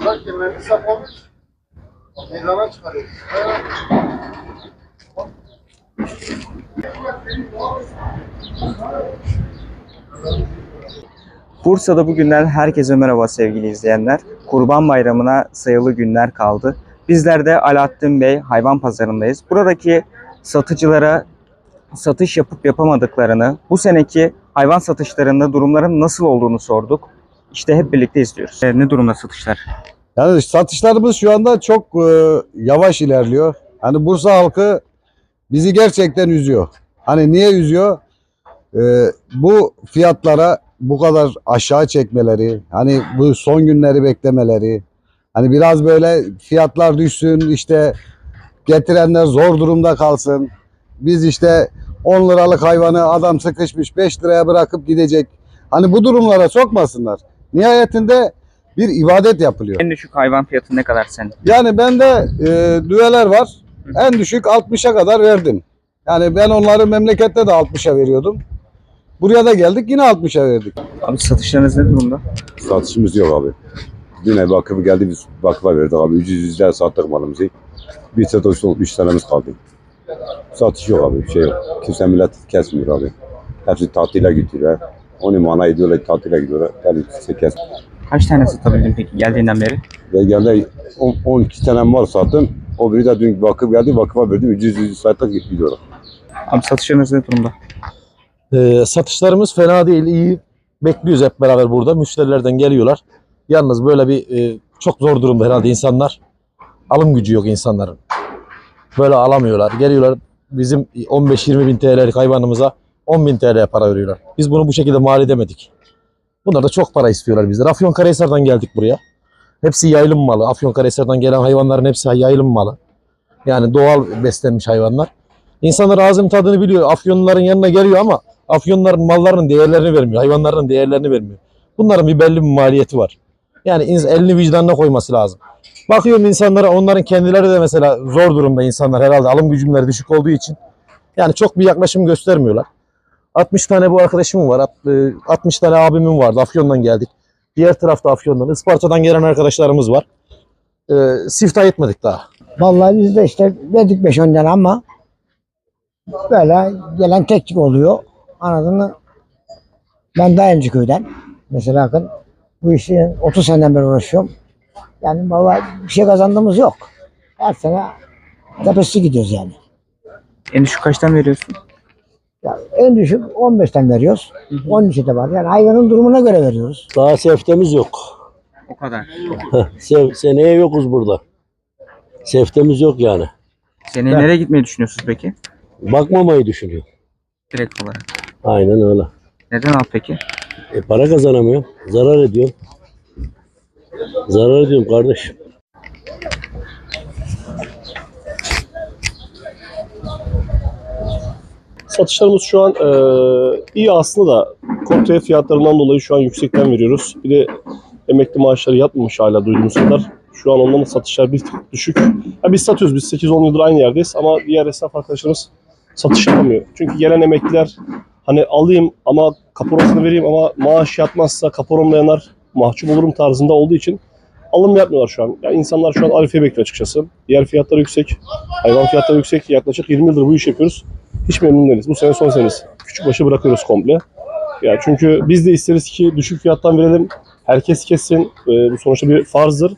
Bırak yemeğini saklamış. Meydana çıkarıyor. Bursa'da bugünden herkese merhaba sevgili izleyenler. Kurban Bayramı'na sayılı günler kaldı. Bizler de Alaaddin Bey hayvan pazarındayız. Buradaki satıcılara satış yapıp yapamadıklarını, bu seneki hayvan satışlarında durumların nasıl olduğunu sorduk. İşte hep birlikte izliyoruz. E, Ne durumda satışlar? Yani satışlarımız şu anda çok e, yavaş ilerliyor. Hani Bursa halkı bizi gerçekten üzüyor. Hani niye üzüyor? E, bu fiyatlara bu kadar aşağı çekmeleri, hani bu son günleri beklemeleri, hani biraz böyle fiyatlar düşsün, işte getirenler zor durumda kalsın. Biz işte 10 liralık hayvanı adam sıkışmış 5 liraya bırakıp gidecek. Hani bu durumlara sokmasınlar. Nihayetinde bir ibadet yapılıyor. En düşük hayvan fiyatı ne kadar sen? Yani bende e, düveler var. En düşük 60'a kadar verdim. Yani ben onları memlekette de 60'a veriyordum. Buraya da geldik yine 60'a verdik. Abi satışlarınız ne durumda? Satışımız yok abi. Dün ev bakımı geldi biz bakıma verdik abi. Ucuz yüzler sattık malımızı. Bir satış oldu. Üç tanemiz kaldı. Satış yok abi. Bir şey yok. Kimse millet kesmiyor abi. Hepsi tatile gidiyorlar. Onu mana ediyorlar tatile gidiyorlar. Hepsi kes. Kaç tane satabildin peki geldiğinden beri? Ve geldi 10 12 tane mal sattım. O biri de dün bakım geldi. Bakıma verdim. Ucuz yüzü sattık gidiyorlar. Abi satışlarınız ne durumda? Ee, satışlarımız fena değil, iyi. Bekliyoruz hep beraber burada. Müşterilerden geliyorlar. Yalnız böyle bir e, çok zor durumda herhalde insanlar. Alım gücü yok insanların. Böyle alamıyorlar. Geliyorlar bizim 15-20 bin TL'lik hayvanımıza 10 bin TL'ye para veriyorlar. Biz bunu bu şekilde mal edemedik. Bunlar da çok para istiyorlar bizden. Afyonkarahisar'dan geldik buraya. Hepsi yayılım malı. Afyonkarahisar'dan gelen hayvanların hepsi yayılım malı. Yani doğal beslenmiş hayvanlar. İnsanlar ağzının tadını biliyor. Afyonluların yanına geliyor ama Afyonların mallarının değerlerini vermiyor. Hayvanların değerlerini vermiyor. Bunların bir belli bir maliyeti var. Yani elini vicdanına koyması lazım. Bakıyorum insanlara onların kendileri de mesela zor durumda insanlar herhalde alım gücümleri düşük olduğu için. Yani çok bir yaklaşım göstermiyorlar. 60 tane bu arkadaşımın var. At- e, 60 tane abimin vardı. Afyon'dan geldik. Diğer tarafta Afyon'dan. Isparta'dan gelen arkadaşlarımız var. E, siftah etmedik daha. Vallahi biz de işte verdik 5-10 tane ama böyle gelen tek oluyor. Anladın mı? Ben Dayancı köyden. Mesela bakın bu işi 30 seneden beri uğraşıyorum. Yani vallahi bir şey kazandığımız yok. Her sene tepesi gidiyoruz yani. En düşük kaçtan veriyorsun? Ya en düşük 15'ten veriyoruz. 13'e de var. Yani hayvanın durumuna göre veriyoruz. Daha seftemiz yok. O kadar. Sev, seneye yokuz burada. Seftemiz yok yani. Seneye nereye gitmeyi düşünüyorsunuz peki? Bakmamayı düşünüyor. Direkt olarak. Aynen öyle. Neden abi peki? E para kazanamıyorum. Zarar ediyorum. Zarar ediyorum kardeş. Satışlarımız şu an e, iyi aslında da kontraya fiyatlarından dolayı şu an yüksekten veriyoruz. Bir de emekli maaşları yatmamış hala duyduğumuz kadar. Şu an onların satışlar bir tık düşük. Ya biz satıyoruz. Biz 8-10 yıldır aynı yerdeyiz ama diğer esnaf arkadaşlarımız satış yapamıyor. Çünkü gelen emekliler hani alayım ama kaporasını vereyim ama maaş yatmazsa kaporamla yanar mahcup olurum tarzında olduğu için alım yapmıyorlar şu an. Yani insanlar şu an arife bekliyor açıkçası. Diğer fiyatları yüksek. Hayvan fiyatları yüksek. Yaklaşık 20 yıldır bu iş yapıyoruz hiç memnun değiliz. Bu sene son senemiz. Küçük başı bırakıyoruz komple. Ya çünkü biz de isteriz ki düşük fiyattan verelim. Herkes kessin. Ee, bu sonuçta bir farzdır.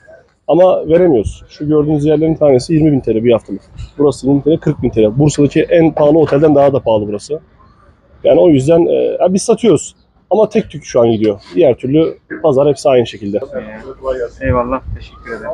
Ama veremiyoruz. Şu gördüğünüz yerlerin tanesi 20 bin TL bir haftalık. Burası 20 TL, 40 bin TL. Bursa'daki en pahalı otelden daha da pahalı burası. Yani o yüzden e, biz satıyoruz. Ama tek tük şu an gidiyor. Diğer türlü pazar hepsi aynı şekilde. Eyvallah. Teşekkür ederim.